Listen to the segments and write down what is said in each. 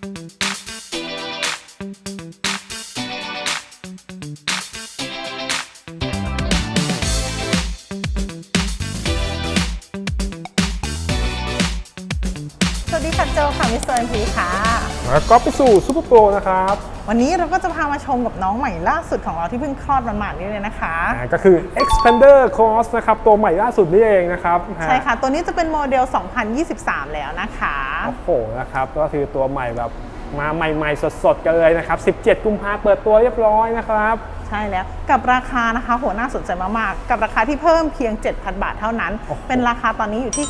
Thank you. แล้วก็ไปสู่ซูเปอร์โปรนะครับ วันนี้เราก็จะพามาชมกับน้องใหม่ล่าสุดของเราที่เพิ่งคลอดหมาดๆนี้เลยนะคะ อ่าก็คือ Expander Cross นะครับ ตัวใหม่ล่าสุดนี่เองนะครับใช่ค่ะ ตัวนี้จะเป็นโมเดล 2023 แล้วนะคะ โอ้โหนะครับ ก็คือตัวใหม่แบบมาใหม่ ๆ สดๆ กันเลยนะครับ 17 กุมภาเปิดตัวเรียบร้อยนะครับใช่แล้วกับราคานะคะโหน่าสนใจมากๆ กับราคาที่เพิ่มเพียง 7,000 บาทเท่านั้นโอ้โหเป็นราคาตอนนี้อยู่ที่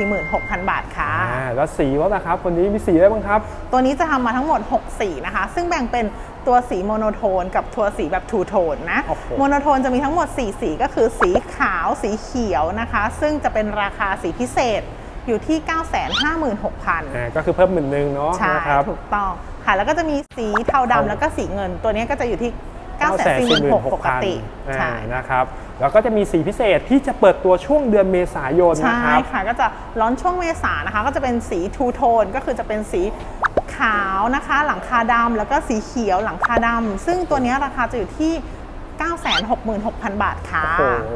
946,000 บาทค่ะอ่าแล้วสีว่านะครับวันนี้มีสีอะไรบ้างครับ ตัวนี้จะทำมาทั้งหมด 6 สีนะคะ ซึ่งแบ่งเป็นตัวสีโมโนโทน กับตัวสีแบบทูโทนนะโอ้โหโมโนโทนจะมีทั้งหมด 4 สีก็คือสีขาวสีเขียวนะคะ ซึ่งจะเป็นราคาสีพิเศษอยู่ที่ 956,000อ่าก็คือเพิ่มหมื่นหนึ่งเนาะใช่นะครับถูกต้องค่ะแล้วก็จะมีสีเทาเทาดำแล้วก็สีเงิน ตัวนี้ก็จะอยู่ที่ 946,000ปกติอ่าใช่นะครับแล้วก็จะมีสีพิเศษที่จะเปิดตัวช่วงเดือนเมษายนใช่นะครับค่ะก็จะร้อนช่วงเมษานะคะ ก็จะเป็นสีทูโทนก็คือจะเป็นสีขาวนะคะ หลังคาดำแล้วก็สีเขียวหลังคาดำซึ่งตัวนี้ราคาจะอยู่ที่ 966,000 บาทค่ะ โอ้โห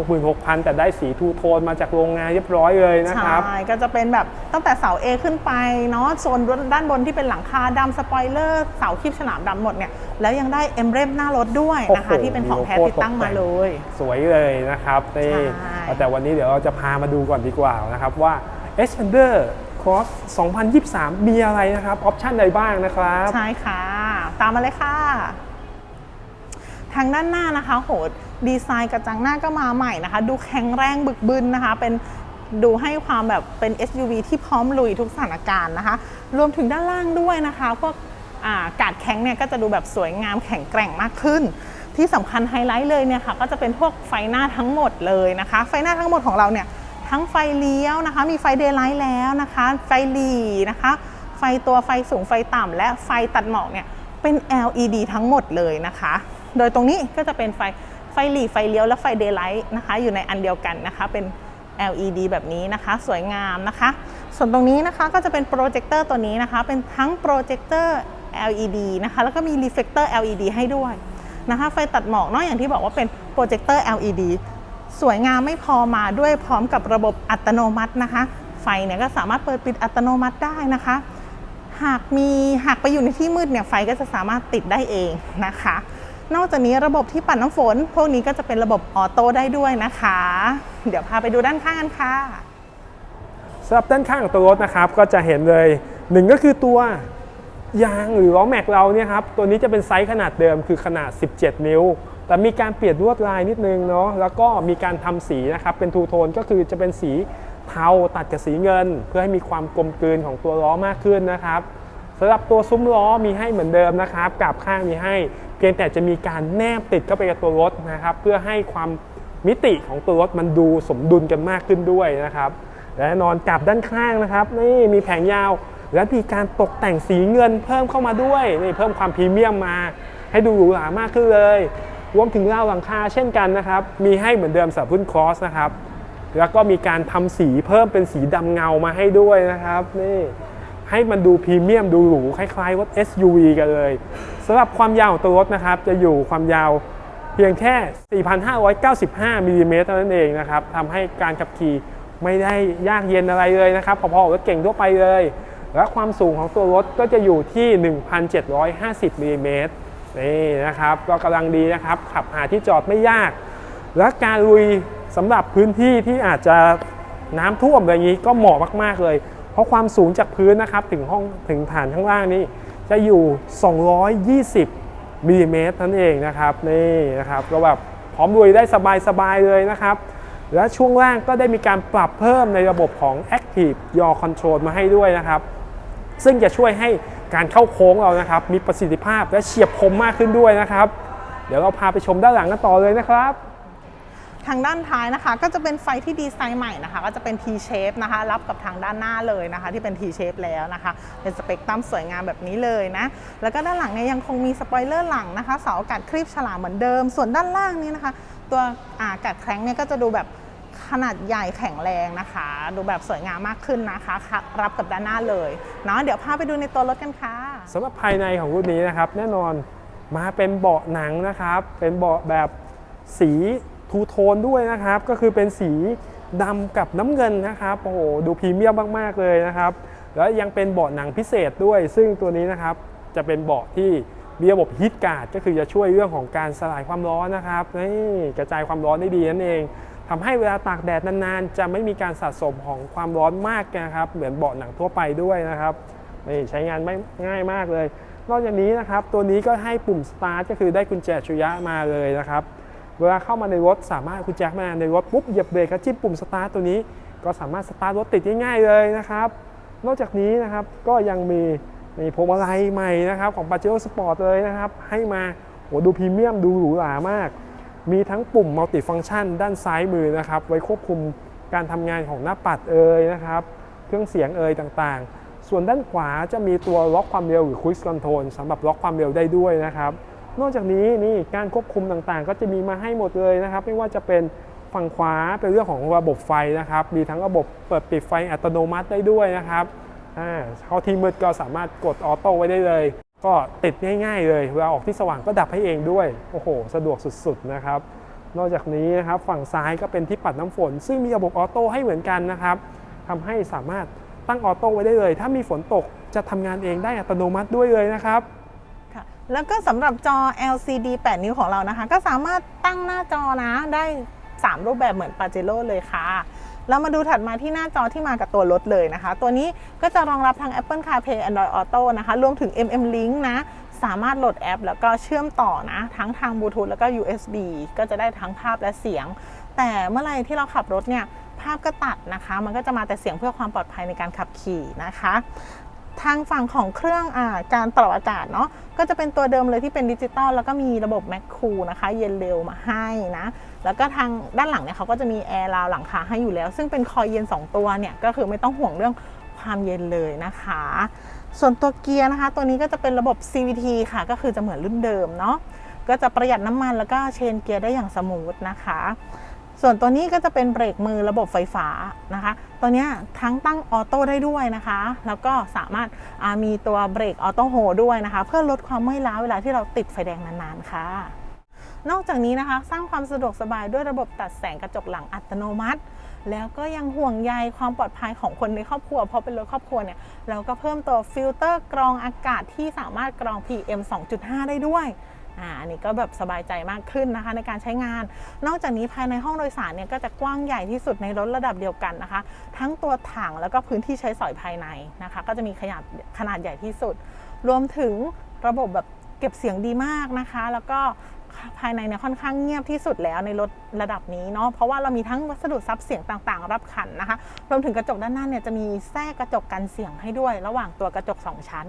966,000 แต่ได้สีทูโทนมาจากโรงงานเรียบร้อยเลยนะครับ ใช่ ก็จะเป็นแบบตั้งแต่เสา A ขึ้นไปเนาะโซนด้านบนที่เป็นหลังคาดำสปอยเลอร์เสาคีบฉลามดำหมดเนี่ย แล้วยังได้เอ็มเบรมหน้ารถด้วยนะคะ โอ้โห ที่เป็นของแท้มีโลโก้ติดตั้งตกแต่มางเลย สวยเลยนะครับนี่ใช่ แต่วันนี้เดี๋ยวเราจะพามาดูก่อนดีกว่านะครับว่า Expander Cross 2023 มีอะไรนะครับ ออปชันใดบ้างนะครับ ใช่ค่ะ ตามมาเลยค่ะ ทางด้านหน้านะคะ โหดดีไซน์กระจังหน้าก็มาใหม่นะคะ ดูแข็งแรงบึกบึนนะคะ เป็นดูให้ความแบบเป็น SUV ที่พร้อมลุยทุกสถานการณ์นะคะ รวมถึงด้านล่างด้วยนะคะ พวกอากาดแข็งเนี่ยก็จะดูแบบสวยงามแข็งแกร่งมากขึ้น ที่สำคัญไฮไลท์เลยเนี่ยค่ะ ก็จะเป็นพวกไฟหน้าทั้งหมดเลยนะคะ ไฟหน้าทั้งหมดของเราเนี่ยทั้งไฟเลี้ยวนะคะ มีไฟเดย์ไลท์แล้วนะคะ ไฟหลีนะคะ ไฟตัวไฟสูงไฟต่ำและไฟตัดหมอกเนี่ยเป็น LED ทั้งหมดเลยนะคะ โดยตรงนี้ก็จะเป็นไฟไฟหลีไฟเลี้ยวและไฟเดย์ไลท์นะคะ อยู่ในอันเดียวกันนะคะ เป็น LED แบบนี้นะคะ สวยงามนะคะ ส่วนตรงนี้นะคะก็จะเป็นโปรเจคเตอร์ตัวนี้นะคะ เป็นทั้งโปรเจคเตอร์ LED นะคะ แล้วก็มีรีเฟลคเตอร์ LED ให้ด้วยนะคะ ไฟตัดหมอกเนอกอย่างที่บอกว่าเป็นโปรเจคเตอร์ LED สวยงามไม่พอมาด้วยพร้อมกับระบบอัตโนมัตินะคะ ไฟเนี่ยก็สามารถเปิดปิดอัตโนมัติได้นะคะ หากมีหากไปอยู่ในที่มืดเนี่ยไฟก็จะสามารถติดได้เองนะคะ นอกจากนี้ระบบที่ปัดน้ำฝน พวกนี้ก็จะเป็นระบบออโต้ได้ด้วยนะคะ เดี๋ยวพาไปดูด้านข้างกันค่ะสำหรับด้านข้างของตัวรถนะครับก็จะเห็นเลยหนึ่งก็คือตัวยางหรือล้อแม็กเราเนี่ยครับตัวนี้จะเป็นไซส์ขนาดเดิมคือขนาด 17 นิ้ว แต่มีการเปลี่ยนลวดลายนิดนึงเนาะแล้วก็มีการทำสีนะครับเป็นทูโทนก็คือจะเป็นสีเทาตัดกับสีเงิน เพื่อให้มีความกลมกลืนของตัวล้อมากขึ้นนะครับสำหรับตัวซุ้มล้อมีให้เหมือนเดิมนะครับกับข้างมีให้ เพียงแต่จะมีการแนบติดเข้าไปกับตัวรถนะครับ เพื่อให้ความมิติของตัวรถมันดูสมดุลกันมากขึ้นด้วยนะครับและนอนกลับด้านข้างนะครับนี่มีแผงยาว และมีการตกแต่งสีเงินเพิ่มเข้ามาด้วยนี่เพิ่มความพรีเมียมมา ให้ดูหรูหรามากขึ้นเลยรวมถึงราวหลังคาเช่นกันนะครับ มีให้เหมือนเดิมสำหรับรุ่นครอสนะครับ แล้วก็มีการทำสีเพิ่มเป็นสีดำเงามาให้ด้วยนะครับนี่ ให้มันดูพรีเมียมดูหรูคล้ายๆรถ SUV กันเลยสำหรับความยาวของตัวรถนะครับ จะอยู่ความยาวเพียงแค่ 4,595มิลลิเมตรเท่านั้นเองนะครับทำให้การขับขี่ไม่ได้ยากเย็นอะไรเลยนะครับพอๆกับรถเก่งทั่วไปเลย และความสูงของตัวรถก็จะอยู่ที่ 1,750มิลลิเมตรนี่นะครับก็กำลังดีนะครับ ขับหาที่จอดไม่ยาก และการลุยสำหรับพื้นที่ที่อาจจะน้ำท่วมอะไรอย่างนี้ก็เหมาะมากๆเลย เพราะความสูงจากพื้นนะครับถึงห้องถึงฐานข้างล่างนี้จะอยู่ 220มิลลิเมตรนั่นเองนะครับนี่นะครับก็แบบพร้อมลุยได้สบายๆเลยนะครับ และช่วงล่างก็ได้มีการปรับเพิ่มในระบบของ Active Yaw Control มาให้ด้วยนะครับ ซึ่งจะช่วยให้การเข้าโค้งเรานะครับ มีประสิทธิภาพและเฉียบคมมากขึ้นด้วยนะครับ เดี๋ยวเราพาไปชมด้านหลังกันต่อเลยนะครับ ทางด้านท้ายนะคะ ก็จะเป็นไฟที่ดีไซน์ใหม่นะคะ ก็จะเป็น T shape นะคะ รับกับทางด้านหน้าเลยนะคะ ที่เป็น T shape แล้วนะคะ เป็นสเปกตรัมสวยงามแบบนี้เลยนะ แล้วก็ด้านหลังเนี่ยยังคงมีสปอยเลอร์หลังนะคะเสาอากาศครีบฉลามเหมือนเดิม ส่วนด้านล่างนี้นะคะ ตัวอากาศแคร้งเนี่ยก็จะดูแบบขนาดใหญ่แข็งแรงนะคะ ดูแบบสวยงามมากขึ้นนะคะค่ะรับกับด้านหน้าเลยเนาะเดี๋ยวพาไปดูในตัวรถกันค่ะสำหรับภายในของรุ่นนี้นะครับ แน่นอนมาเป็นเบาะหนังนะครับ เป็นเบาะแบบสี ทูโทนด้วยนะครับ ก็คือเป็นสีดำกับน้ำเงินนะครับ โอ้โห ดูพรีเมียมมาก ๆ เลยนะครับ แล้วยังเป็นเบาะหนังพิเศษด้วย ซึ่งตัวนี้นะครับ จะเป็นเบาะที่มีระบบฮีทการ์ดก็คือจะช่วยเรื่องของการสลายความร้อนนะครับนี่กระจายความร้อนได้ดีนั่นเองทำให้เวลาตากแดดนานๆ จะไม่มีการสะสมของความร้อนมากนะครับ เหมือนเบาะหนังทั่วไปด้วยนะครับนี่ใช้งานไม่ง่ายมากเลย นอกจากนี้นะครับ ตัวนี้ก็ให้ปุ่ม start ก็คือได้กุญแจอัจฉริยะมาเลยนะครับ เวลาเข้ามาในรถสามารถเอากุญแจ็คมาในรถปุ๊บเหยียบเบรกแล้วจิ้มปุ่ม start ตัวนี้ ก็สามารถสตาร์ทรถติดง่ายๆเลยนะครับ นอกจากนี้นะครับก็ยังมีมีพวงมาลัยใหม่นะครับของ Pajero Sport เลยนะครับ ให้มาโหดูพรีเมียมดูหรูหรามาก มีทั้งปุ่มมัลติฟัง c t ชันด้านซ้ายมือนะครับ ไว้ควบคุมการทำงานของหน้าปัดเอ่ยนะครับ เครื่องเสียงเอ่ยต่างๆ ส่วนด้านขวาจะมีตัวล็อกความเร็วหรือ Cruise Control สำหรับล็อกความเร็วได้ด้วยนะครับ นอกจากนี้นี่การควบคุมต่างๆ ก็จะมีมาให้หมดเลยนะครับ ไม่ว่าจะเป็นฝั่งขวาเป็นเรื่องของระบบไฟนะครับ มีทั้งระบบเปิดปิดไฟอัตโนมัติได้ด้วยนะครับอ่าเข้าที่มืดก็สามารถกดออโต้ไว้ได้เลย ก็ติดง่ายๆเลยเวลาออกที่สว่างก็ดับให้เองด้วย โอ้โห สะดวกสุดๆนะครับ นอกจากนี้นะครับฝั่งซ้ายก็เป็นที่ปัดน้ำฝน ซึ่งมีระบบออโต้ให้เหมือนกันนะครับทำให้สามารถตั้งออโต้ไว้ได้เลย ถ้ามีฝนตกจะทำงานเองได้อัตโนมัติด้วยเลยนะครับ แล้วก็สำหรับจอ LCD 8 นิ้วของเรานะคะ ก็สามารถตั้งหน้าจอนะได้ 3 รูปแบบเหมือน p a j e r o เลยค่ะ เรามาดูถัดมาที่หน้าจอที่มากับตัวรถเลยนะคะ ตัวนี้ก็จะรองรับทั้ง Apple CarPlay Android Auto นะคะ รวมถึง MM Link นะ สามารถโหลดแอป แล้วก็เชื่อมต่อนะ ทั้งทางบลูทูธแล้วก็ USB ก็จะได้ทั้งภาพและเสียง แต่เมื่อไรที่เราขับรถเนี่ยภาพก็ตัดนะคะ มันก็จะมาแต่เสียงเพื่อความปลอดภัยในการขับขี่นะคะ ทางฝั่งของเครื่องอาการปรับอากาศเนาะก็จะเป็นตัวเดิมเลยที่เป็นดิจิตอลแล้วก็มีระบบแม c คูนะคะ เย็นเร็วมาให้นะ แล้วก็ทางด้านหลังเนี่ยเขาก็จะมีแอร์ราวหลังคาให้อยู่แล้ว ซึ่งเป็นคอยเย็น 2 ตัวเนี่ย ก็คือไม่ต้องห่วงเรื่องความเย็นเลยนะคะ ส่วนตัวเกียร์นะคะ ตัวนี้ก็จะเป็นระบบ CVT ค่ะ ก็คือจะเหมือนรุ่นเดิมเนาะก็จะประหยัดน้ำมันแล้วก็เชนเกียร์ได้อย่างสมูทนะคะ ส่วนตัวนี้ก็จะเป็นเบรกมือระบบไฟฟ้านะคะ ตัวนี้ทั้งตั้งออโต้ได้ด้วยนะคะ แล้วก็สามารถามีตัวเบรกออโต้โฮด้วยนะคะ เพื่อลดความเมื่อยล้าเวลาที่เราติดไฟแดงนานๆค่ะ นอกจากนี้นะคะ สร้างความสะดวกสบายด้วยระบบตัดแสงกระจกหลังอัตโนมัติ แล้วก็ยังห่วงใยความปลอดภัยของคนในครอบครัว เพราะเป็นรถครอบครัวเนี่ยเราก็เพิ่มตัวฟิลเตอร์กรองอากาศที่สามารถกรอง PM 2.5 ได้ด้วย อ่าอันนี้ก็แบบสบายใจมากขึ้นนะคะในการใช้งาน นอกจากนี้ภายในห้องโดยสารเนี่ยก็จะกว้างใหญ่ที่สุดในรถระดับเดียวกันนะคะ ทั้งตัวถังแล้วก็พื้นที่ใช้สอยภายในนะคะ ก็จะมีขนาดขนาดใหญ่ที่สุด รวมถึงระบบแบบเก็บเสียงดีมากนะคะ แล้วก็ภายในเนี่ยค่อนข้างเงียบที่สุดแล้วในรถระดับนี้เนาะเพราะว่าเรามีทั้งวัสดุซับเสียงต่างๆ รับขันนะคะรวมถึงกระจกด้านหน้าเนี่ยจะมีแทรกกระจกกันเสียงให้ด้วย ระหว่างตัวกระจกสองชั้น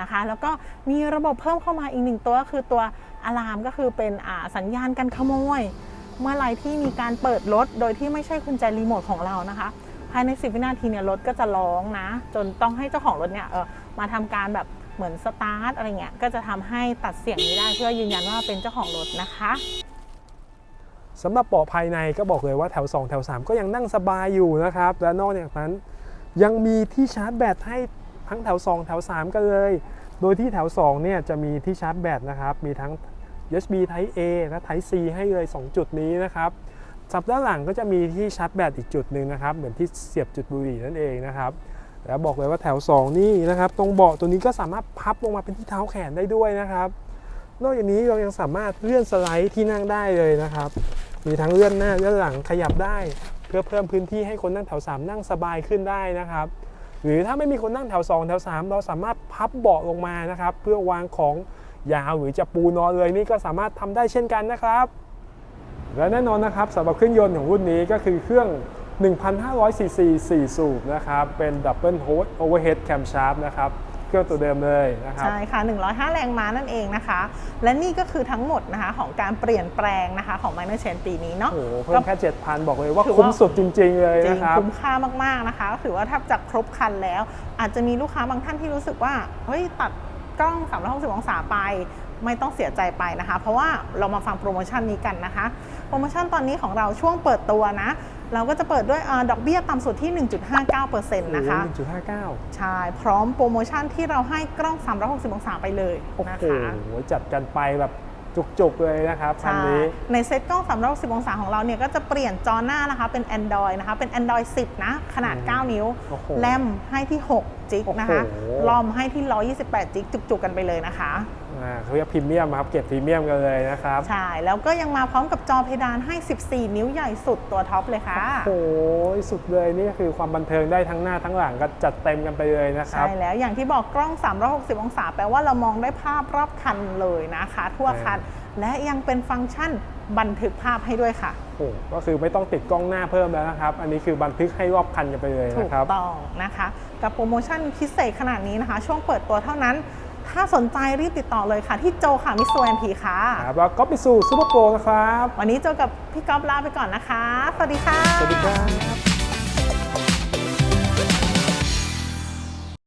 นะคะ แล้วก็มีระบบเพิ่มเข้ามาอีกหนึ่งตัวก็คือตัวอะลามก็คือเป็นสัญญาณการขโมย เมื่อไรที่มีการเปิดรถ โดยที่ไม่ใช่กุญแจรีโมทของเรานะคะภายใน 10 วินาทีเนี่ยรถก็จะร้องนะ จนต้องให้เจ้าของรถเนี่ยเออมาทำการแบบเหมือนสตาร์ทอะไรเงี้ยก็จะทำให้ตัดเสียงนี้ได้เพื่อยืนยันว่าเป็นเจ้าของรถนะคะสำหรับเบาะภายในก็บอกเลยว่าแถว 2 แถว 3 ก็ยังนั่งสบายอยู่นะครับ และนอกจากนั้นยังมีที่ชาร์จแบตให้ ทั้งแถว 2 แถว 3 กันเลย โดยที่แถว 2 เนี่ยจะมีที่ชาร์จแบตนะครับ มีทั้ง USB Type A และ Type C ให้เลย 2 จุดนี้นะครับสับด้านหลังก็จะมีที่ชาร์จแบตอีกจุดหนึ่งนะครับ เหมือนที่เสียบจุดบุหรี่นั่นเองนะครับแล้วบอกเลยว่าแถว 2 นี่นะครับ ตรงเบาะตัวนี้ก็สามารถพับลงมาเป็นที่เท้าแขนได้ด้วยนะครับ นอกจากนี้เรายังสามารถเลื่อนสไลด์ที่นั่งได้เลยนะครับ มีทั้งเลื่อนหน้าเลื่อนหลังขยับได้ เพื่อเพิ่มพื้นที่ให้คนนั่งแถว 3 นั่งสบายขึ้นได้นะครับ หรือถ้าไม่มีคนนั่งแถว2แถว3เราสามารถพับเบาะลงมานะครับ เพื่อวางของยาวหรือจะปูนอนเลยนี่ก็สามารถทำได้เช่นกันนะครับ และแน่นอนนะครับสำหรับเครื่องยนต์ของรุ่นนี้ก็คือเครื่อง 1,500ซีซี4สูบนะครับ เป็น Double Host Overhead Camshaft นะครับ องตัวเดิมเลยนะครับ ใช่ค่ะ 105 แรงม้านั่นเองนะคะ และนี่ก็คือทั้งหมดนะคะของการเปลี่ยนแปลงนะคะของ Minor Change ปีนี้เนาะโอ้โหเพิ่มแค่ 7,000 บอกเลยว่าถือว่าคุ้มสุดจริง ๆ เลยจริงนะครับ คุ้มค่ามากๆนะคะก็ถือว่าถ้าจากครบคันแล้ว อาจจะมีลูกค้าบางท่านที่รู้สึกว่า เฮ้ยตัดกล้อง 360 องศาไปไม่ต้องเสียใจไปนะคะ เพราะว่าเรามาฟังโปรโมชั่นนี้กันนะคะ โปรโมชั่นตอนนี้ของเราช่วงเปิดตัวนะ เราก็จะเปิดด้วยอาดอกเบี้ยต่ำสุดที่ 1.59%นะคะหนึ่งจุดห้าเก้าใช่ พร้อมโปรโมชั่นที่เราให้กล้อง 360 องศาไปเลยโอ้นะโหคะจัดกันไปแบบจุกๆเลยนะครับคันใช่นี้ ในเซ็ตกล้อง 360 องศาของเราเนี่ยก็จะเปลี่ยนจอหน้านะคะเป็น Android นะคะ เป็น Android 10 นะ ขนาด 9 นิ้วโอ้โหแรมให้ที่ 6 จิกนะคะโอ้โหรอมให้ที่ 128 จิกจุกๆกันไปเลยนะคะอ่า เขาเรียกพรีเมียมครับเก็บพรีเมียมกันเลยนะครับ ใช่ แล้วก็ยังมาพร้อมกับจอเพดานให้ 14 นิ้วใหญ่สุดตัวท็อปเลยค่ะ โอ้โหสุดเลยนี่ก็คือความบันเทิงได้ทั้งหน้าทั้งหลังก็จัดเต็มกันไปเลยนะครับ ใช่แล้วอย่างที่บอกกล้อง 360 องศาแปลว่าเรามองได้ภาพรอบคันเลยนะคะ ทั่วคัน และยังเป็นฟังก์ชันบันทึกภาพให้ด้วยค่ะโอ้ก็คือไม่ต้องติดกล้องหน้าเพิ่มแล้วนะครับ อันนี้คือบันทึกให้รอบคันกันไปเลยถูกนะครับต้องนะคะ กับโปรโมชั่นพิเศษขนาดนี้นะคะ ช่วงเปิดตัวเท่านั้น ถ้าสนใจรีบติดต่อเลยค่ะที่โจค่ะมิสซูแอนพีค่ะ ครับแล้วก็ไปสู่ซูเปอร์โปรนะครับ วันนี้โจกับพี่ก๊อฟลาไปก่อนนะคะ สวัสดีค่ะ สวัสดีครับ